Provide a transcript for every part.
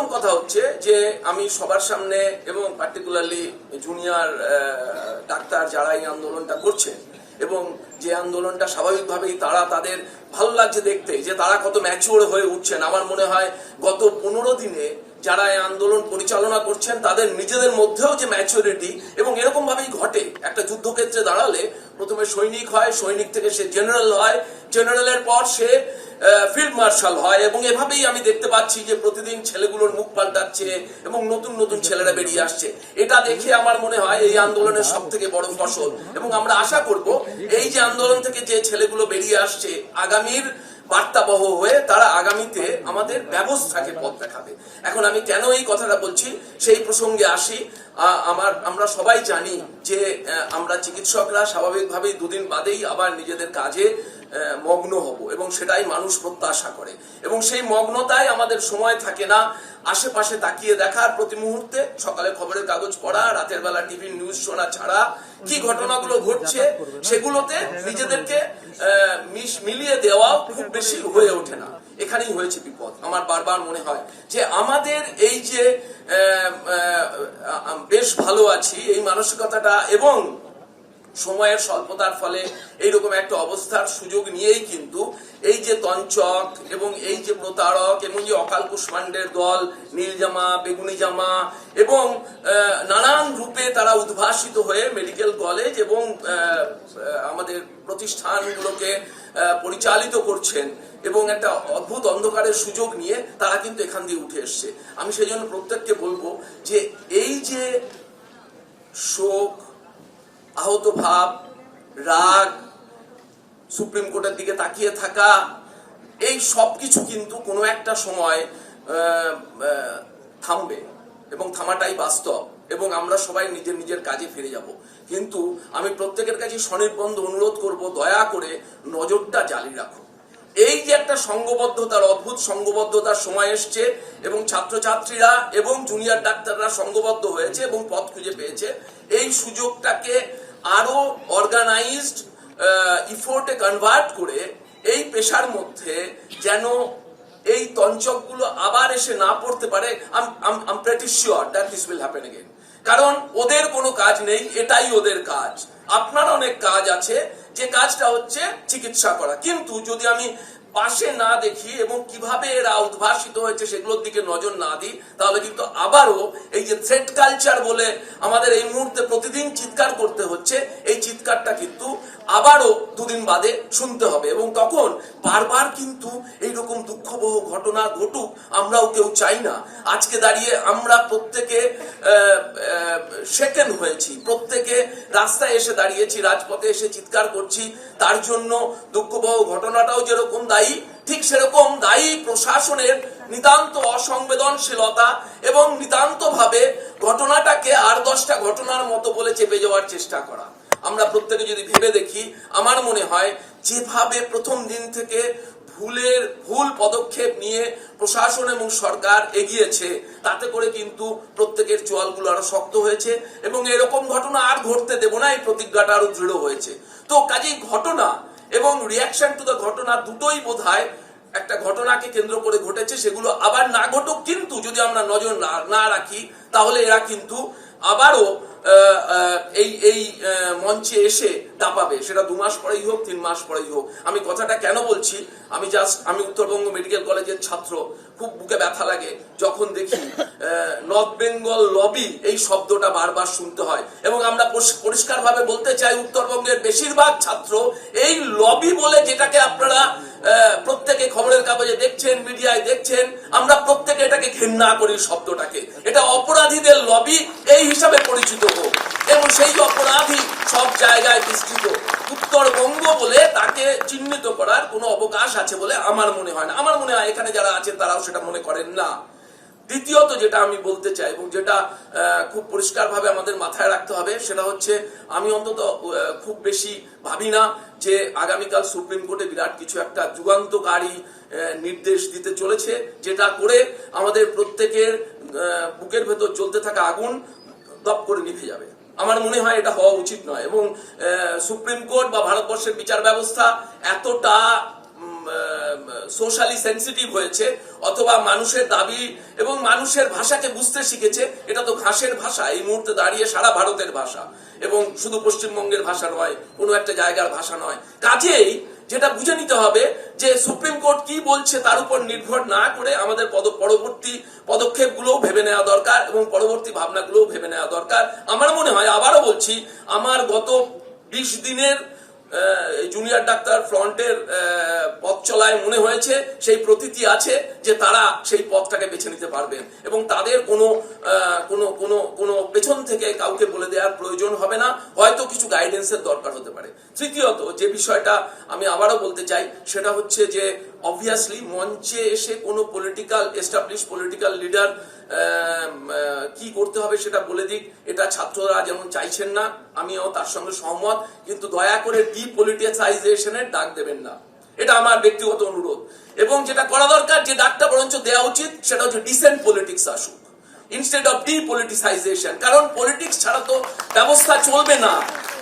প্রথম কথা হচ্ছে যে আমি সবার সামনে এবং পার্টিকুলারলি জুনিয়র ডাক্তার যারা এই আন্দোলনটা করছেন এবং যে আন্দোলনটা স্বাভাবিকভাবেই তারা তাদের ভালো লাগছে দেখতে, যে তারা কত ম্যাচিওর হয়ে উঠছেন। আমার মনে হয় গত পনেরো দিনে যারা এই আন্দোলন পরিচালনা করছেন, তাদের নিজেদের মধ্যেও যে ম্যাচুরিটি এবং এরকম ভাবেই ঘটে। একটা যুদ্ধক্ষেত্রে দাঁড়ালে প্রথমে সৈনিক হয়, সৈনিক থেকে সে জেনারেল হয়। জেনারেলের পর সে ফিল্ড মার্শাল হয় এবং এভাবেই আমি দেখতে পাচ্ছি যে প্রতিদিন ছেলেগুলোর মুখ পাল্টাচ্ছে এবং নতুন নতুন ছেলেরা বেরিয়ে আসছে। এটা দেখে আমার মনে হয় এই আন্দোলনের সব থেকে বড় ফসল এবং আমরা আশা করব এই যে আন্দোলন থেকে যে ছেলেগুলো বেরিয়ে আসছে, আগামীর বার্তাবহ হয়ে তারা আগামীতে আমাদের ব্যবস্থাকে পথ দেখাবে। এখন আমি কেন এই কথাটা বলছি? সেই প্রসঙ্গে আসি। আমার, আমরা সবাই জানি যে আমরা চিকিৎসকরা স্বাভাবিকভাবেই দুদিন বাদেই আবার নিজেদের কাজে মগ্ন হব এবং সেটাই মানুষ প্রত্যাশা করে। এবং সেই মগ্নতায় আমাদের সময় থাকে না। আশেপাশে তাকিয়ে দেখার প্রতি মুহূর্তে সকালে খবরের কাগজ পড়া, রাতের বেলা টিভি নিউজ শোনা ছাড়া কি ঘটনাগুলো ঘটছে সেগুলোতে নিজেদেরকে মিলিয়ে দেওয়াও খুব বেশি হয়ে ওঠে না। এখানেই হয়েছে বিপদ। আমার বারবার মনে হয় যে আমাদের এই যে বেশ ভালো আছি, এই মানসিকতাটা এবং সময়ের স্বল্পতার ফলে এইরকম একটা অবস্থার সুযোগ নিয়েই কিন্তু এই যে তঞ্চক এবং এই যে প্রতারক এবং যে অকাল কুষ্মান্ডের দল নীল জামা বেগুনি জামা এবং নানান রূপে তারা উদ্ভাসিত হয়ে মেডিকেল কলেজ এবং আমাদের প্রতিষ্ঠানগুলোকে পরিচালিত করছেন এবং একটা অদ্ভুত অন্ধকারের সুযোগ নিয়ে তারা কিন্তু এখান দিয়ে উঠে এসছে। আমি সেই জন্য প্রত্যেককে বলব যে এই যে শোক আহত ভাব, রাগ, সুপ্রিম কোর্টের দিকে তাকিয়ে থাকা, এই সব কিছু কিন্তু কোনো একটা সময় থামবে এবং থামাটাই বাস্তব এবং আমরা সবাই নিজের নিজের কাজে ফিরে যাব। কিন্তু আমি প্রত্যেকের কাছে স্বনির্বন্ধ অনুরোধ করব, দয়া করে নজরটা জ্বালিয়ে রাখো এই যে একটা সংঘবদ্ধতার অদ্ভুত সংঘবদ্ধতার সময় এসছে এবং ছাত্রছাত্রীরা এবং জুনিয়র ডাক্তাররা সঙ্গবদ্ধ হয়েছে এবং পথ খুঁজে পেয়েছে, এই সুযোগটাকে আরও অর্গানাইজড ইফোর্টে কনভার্ট করে এই পেশার মধ্যে যেন এই তঞ্চকগুলো আবার এসে না পড়তে পারে আম কারণ ওদের কোনো কাজ নেই, এটাই ওদের কাজ। আপনার অনেক কাজ আছে যে কাজটা হচ্ছে চিকিৎসা করা। কিন্তু যদি আমি পাশে না দেখি এবং কীভাবে এরা উদ্ভাসিত হয়েছে সেগুলোর দিকে নজর না দিই, তাহলে কিন্তু আবারও এই যে থ্রেট কালচার বলে আমাদের এই মুহূর্তে প্রতিদিন চিৎকার করতে হচ্ছে, এই চিৎকারটা কিন্তু আবারও দুদিন বাদে শুনতে হবে এবং তখন বারবার কিন্তু এইরকম দুঃখবহ ঘটনা ঘটুক আমরাও কেউ চাই না। আজকে দাঁড়িয়ে আমরা প্রত্যেকে সেকেন্ড হয়েছি, প্রত্যেকে রাস্তায় এসে দাঁড়িয়েছি, রাজপথে এসে চিৎকার করছি, তার জন্য দুঃখবহ ঘটনাটাও যেরকম দায়ী ঠিক সেরকম দায়ী প্রশাসনের নিতান্ত অসংবেদনশীলতা এবং নিতান্ত ভাবে ঘটনাটাকে আর দশটা ঘটনার মতো বলে চেপে যাওয়ার চেষ্টা করা। আমরা প্রত্যেকে যদি ভেবে দেখি, আমার মনে হয় যেভাবে প্রথম দিন থেকে ভুলের, ভুল পদক্ষেপ নিয়ে প্রশাসন এবং সরকার এগিয়েছে, তাতে করে কিন্তু প্রত্যেকের চোয়ালগুলো আরও শক্ত হয়েছে এবং এরকম ঘটনা আর ঘটতে দেব না, এই প্রতিজ্ঞাটা আরও দৃঢ় হয়েছে। তো কাজেই ঘটনা এবং রিয়াকশন টু দ্য ঘটনা দুটোই বোধ একটা ঘটনাকে কেন্দ্র করে ঘটেছে, সেগুলো আবার না ঘটুক, কিন্তু যদি আমরা নজর না- রাখি, তাহলে এরা কিন্তু আবারও এই এই মঞ্চে এসে দাপাবে। সেটা দু মাস পরেই হোক, তিন মাস পরেই হোক। আমি কথাটা কেন বলছি? আমি জাস্ট আমি উত্তরবঙ্গ মেডিকেল কলেজের ছাত্র। খুব বুকে ব্যথা লাগে। যখন দেখি নর্থ বেঙ্গল লবি এই শব্দটা বারবার শুনতে হয়। এবং আমরা পরিষ্কার ভাবে বলতে চাই, উত্তরবঙ্গের বেশিরভাগ ছাত্র এই লবি বলে যেটাকে আপনারা প্রত্যেকে খবরের কাগজে দেখছেন, মিডিয়ায় দেখছেন, আমরা প্রত্যেকে এটাকে ঘৃণা করি শব্দটাকে। এটা অপরাধীদের লবি এই হিসাবে পরিচিত হোক। এবং সেই অপরাধী সব জায়গায় বিস্তৃত উত্তরবঙ্গ বলে তাকে চিহ্নিত করার কোনো অবকাশ আছে বলে আমার মনে হয় না। আমার মনে হয় এখানে যারা আছেন তারাও সেটা মনে করেন না। দ্বিতীয়ত যেটা আমি বলতে চাই এবং যেটা খুব পরিষ্কারভাবে আমাদের মাথায় রাখতে হবে, সেটা হচ্ছে আমি অন্তত খুব বেশি ভাবি না যে আগামীকাল সুপ্রিম কোর্টে বিরাট কিছু একটা যুগান্তকারী নির্দেশ দিতে চলেছে, যেটা করে আমাদের প্রত্যেকের বুকের ভেতর জ্বলতে থাকা আগুন দপ করে নিভে যাবে। আমার মনে হয় এটা হওয়া উচিত নয় এবং সুপ্রিম কোর্ট বা ভারতবর্ষের বিচার ব্যবস্থা এতটা সোশ্যালি সেন্সিটিভ হয়েছে, অথবা মানুষের দাবি এবং মানুষের ভাষাকে বুঝতে শিখেছে, এটা তো ঘাসের ভাষা, এই মুহূর্তে দাঁড়িয়ে সারা ভারতের ভাষা। এবং শুধু পশ্চিমবঙ্গের ভাষা নয়, কোনো একটা জায়গার ভাষা নয়। কাজেই যেটা বুঝে নিতে হবে যে সুপ্রিম কোর্ট কি বলছে তার উপর নির্ভর না করে আমাদের পরবর্তী পদক্ষেপগুলোও ভেবে নেওয়া দরকার এবং পরবর্তী ভাবনাগুলোও ভেবে নেওয়া দরকার। আমার মনে হয়, আবারও বলছি, আমার গত বিশ দিনের জুনিয়র ডাক্তার ফ্রন্টের পথ চলায় মনে হয়েছে, সেই প্রতীতি আছে যে তারা সেই পথটাকে বেছে নিতে পারবেন এবং তাদের কোনো কোনো কোনো কোনো পেছন থেকে কাউকে বলে দেওয়ার প্রয়োজন হবে না। হয়তো কিছু গাইডেন্সের দরকার হতে পারে। তৃতীয়ত, যে বিষয়টা আমি আবারও বলতে চাই, সেটা হচ্ছে যে অবভিয়াসলি মঞ্চে এসে কোনো পলিটিক্যাল এস্টাবলিশ পলিটিক্যাল লিডার কি করতে হবে সেটা বলে দিক। এটা ছাত্ররা যেমন চাইছেন না, আমিও তার সঙ্গে সহমত। কিন্তু দয়া করে ডিপলিটিসাইজেশনের ডাক দেবেন না। এটা আমার ব্যক্তিগত অনুরোধ। এবং যেটা করা দরকার, যে ডাকটা বরঞ্চ দেওয়া উচিত, সেটা হচ্ছে ডিসেন্ট পলিটিক্স আসুক। ইনস্টেড অফ ডিপলিটিসাইজেশন কারণ পলিটিক্স ছাড়া তো ব্যবস্থা চলবে না।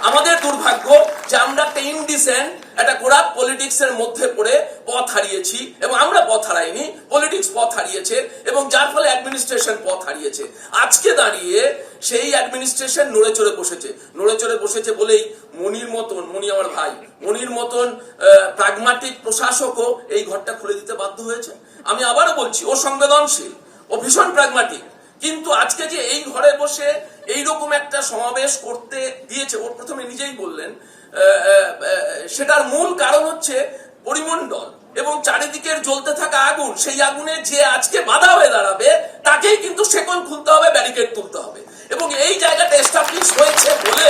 আমাদের দুর্ভাগ্য যে আমরা একটা ইনডিসেন্ট একটা কোরাপ পলিটিক্স এর মধ্যে পড়ে পথ হারিয়েছি এবং আমরা পথ হারাইনি পলিটিক্স পথ হারিয়েছে এবং যার ফলে অ্যাডমিনিস্ট্রেশন পথ হারিয়েছে। আজকে দাঁড়িয়ে সেই অ্যাডমিনিস্ট্রেশন নড়ে চড়ে বসেছে। নড়ে চড়ে বসেছে বলেই মনির মতন, মনি আমার ভাই, মনির মতন প্রাগমাটিক প্রশাসকও এই ঘরটা খুলে দিতে বাধ্য হয়েছে। আমি আবারও বলছি, ও সংবেদনশীল, ও ভীষণ প্রাগমাটিক কিন্তু আজকে যে এই ঘরে বসে এইরকম একটা সমাবেশ করতে দিয়েছে ওর প্রথমে নিজেই বললেন সেটার মূল কারণ হচ্ছে পরিমণ্ডল এবং চারিদিকের জ্বলতে থাকা আগুন। সেই আগুনে যে আজকে বাধা হয়ে দাঁড়াবে, তাকেই কিন্তু শেকল খুলতে হবে, ব্যারিকেড তুলতে হবে। এবং এই জায়গাটা এস্টাবলিশ হয়েছে বলে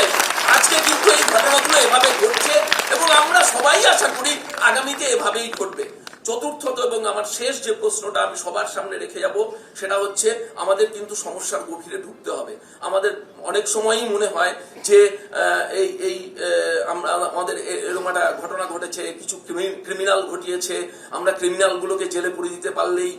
আজকে কিন্তু এই ঘটনাগুলো এভাবে ঘটছে এবং আমরা সবাই আশা করি আগামীতে এভাবেই ঘটবে। চতুর্থত এবং আমার শেষ যে প্রশ্নটা আমি সবার সামনে রেখে যাব, সেটা হচ্ছে আমাদের কিন্তু সমস্যার গভীরে ঢুকতে হবে। আমাদের অনেক সময়ই মনে হয় যে এই কিছু ক্রিমিনাল ঘটিয়েছে, আমরা ক্রিমিনালগুলোকে জেলে পুরে দিতে পারলেই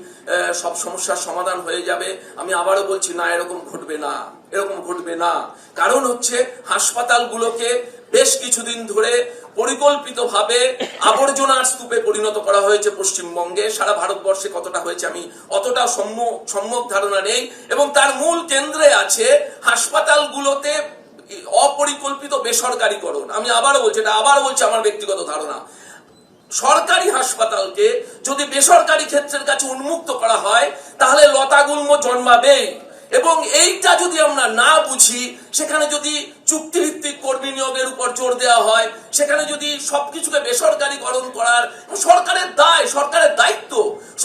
সব সমস্যার সমাধান হয়ে যাবে। আমি আবারও বলছি, না, এরকম ঘটবে না, এরকম ঘটবে না। কারণ হচ্ছে, হাসপাতালগুলোকে বেশ কিছুদিন ধরে পরিকল্পিতভাবে আবর্জনার স্তূপে পরিণত করা হয়েছে পশ্চিমবঙ্গে। সারা ভারতবর্ষে কতটা হয়েছে আমি অতটা সম্যক ধারণা নেই। এবং তার মূল কেন্দ্রে আছে হাসপাতালগুলোতে অপরিকল্পিত বেসরকারীকরণ। আমি আবারও বলছি, এটা আবার বলছি আমার ব্যক্তিগত ধারণা। সরকারি হাসপাতালকে যদি বেসরকারি ক্ষেত্রের কাছে উন্মুক্ত করা হয় তাহলে লতাগুল্ম জন্মাবেই এবং এইটা যদি আমরা না বুঝি, সেখানে যদি চুক্তিভিত্তিক কর্মী নিয়োগের উপর জোর দেওয়া হয়, সেখানে যদি সবকিছুকে বেসরকারীকরণ করার সরকারের দায়, সরকারের দায়িত্ব,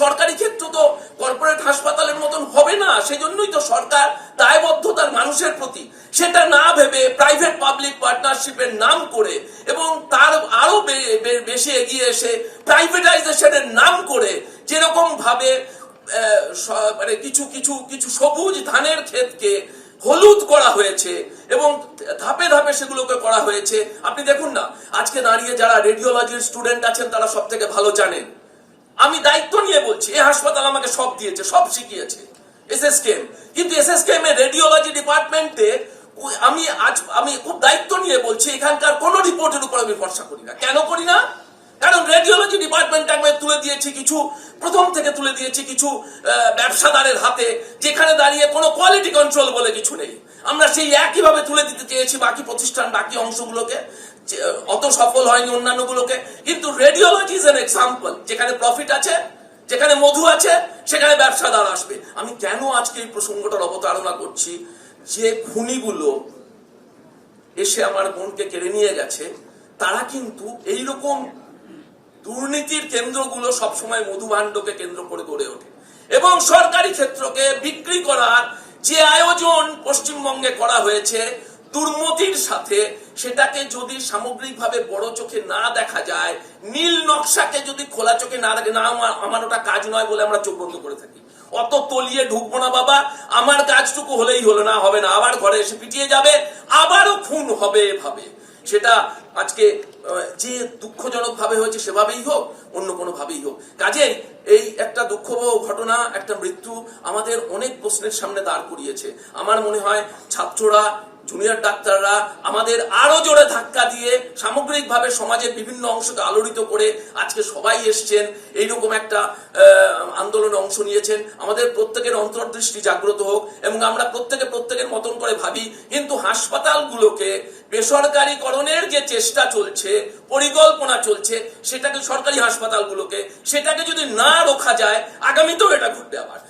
সরকারি ক্ষেত্র তো কর্পোরেট হাসপাতালের মতন হবে না সেই জন্যই তো সরকার দায়বদ্ধতার মানুষের প্রতি। সেটা না ভেবে প্রাইভেট পাবলিক পার্টনারশিপের নাম করে এবং তার আরও বেশি এগিয়ে এসে প্রাইভেটাইজেশনের নাম করে যেরকম ভাবে মানে কিছু কিছু কিছু সবুজ ধানের ক্ষেতকে হলুদ করা হয়েছে এবং ধাপে ধাপে সেগুলোকে করা হয়েছে। আপনি দেখুন না, আজকে দাঁড়িয়ে যারা রেডিওলজির স্টুডেন্ট আছেন, তারা সব থেকে ভালো জানেন। আমি দায়িত্ব নিয়ে বলছি এই হাসপাতাল আমাকে সব দিয়েছে, সব শিখিয়েছে। এসএসকেএম। কিন্তু এসএসকেএম এর রেডিওলজি ডিপার্টমেন্টে আমি আজ, আমি খুব দায়িত্ব নিয়ে বলছি, এখানকার কোনো রিপোর্টের উপর আমি ভরসা করি না। কেন করি না? কারণ রেডিওলজি ডিপার্টমেন্ট আমি তুলে দিয়েছি কিছু, প্রথম থেকে তুলে দিয়েছি কিছু ব্যবসাদারের হাতে, যেখানে দাঁড়িয়ে কোনো কোয়ালিটি কন্ট্রোল বলে কিছু নেই। আমরা সেই একইভাবে তুলে দিতে চেয়েছি বাকি প্রতিষ্ঠান, বাকি অংশগুলোকে অত সফল হয়নি অন্যান্যগুলোকে। কিন্তু রেডিওলজি ইজ এন এক্সাম্পল যেখানে প্রফিট আছে, যেখানে মধু আছে, সেখানে ব্যবসাদার আসবে। আমি কেন আজকে এই প্রসঙ্গটার অবতারণা করছি? যে খুনিগুলো এসে আমার বোনকে কেড়ে নিয়ে গেছে, তারা কিন্তু এইরকম দুর্নীতির কেন্দ্রগুলো সবসময় মধুভাণ্ডকে কেন্দ্র করে গড়ে ওঠে। এবং সরকারি ক্ষেত্রকে বিক্রি করার যে আয়োজন পশ্চিমবঙ্গে করা হয়েছে দুর্মতির সাথে সেটাকে যদি সামগ্রিকভাবে বড় চোখে না দেখা যায়, নীল নকশাকে যদি খোলা চোখে না দেখে, না আমার ওটা কাজ নয় বলে আমরা চোখ বন্ধ করে থাকি। অত তলিয়ে ঢুকবো না বাবা, আমার কাজটুকু হলেই হলো না, হবে না, আবার ঘরে এসে পিটিয়ে যাবে, আবারও খুন হবে এভাবে। সেটা আজকে যে দুঃখজনক ভাবে হয়েছে সেভাবেই হোক, অন্য কোনো ভাবেই হোক। কাজেই এই একটা দুঃখ ঘটনা, একটা মৃত্যু আমাদের অনেক প্রশ্নের সামনে দাঁড় করিয়েছে। আমার মনে হয় ছাত্ররা জুনিয়র ডাক্তাররা আমাদের আরও জোরে ধাক্কা দিয়ে সামগ্রিকভাবে সমাজের বিভিন্ন অংশকে আলোড়িত করে আজকে সবাই এসছেন, এইরকম একটা আন্দোলনে অংশ নিয়েছেন। আমাদের প্রত্যেকের অন্তর্দৃষ্টি জাগ্রত হোক এবং আমরা প্রত্যেকে প্রত্যেকের মতন করে ভাবি, কিন্তু হাসপাতালগুলোকে বেসরকারীকরণের যে চেষ্টা চলছে, পরিকল্পনা চলছে, সেটাকে সরকারি হাসপাতালগুলোকে, সেটাকে যদি না রোখা যায়, আগামীতেও এটা ঘটবে আবার।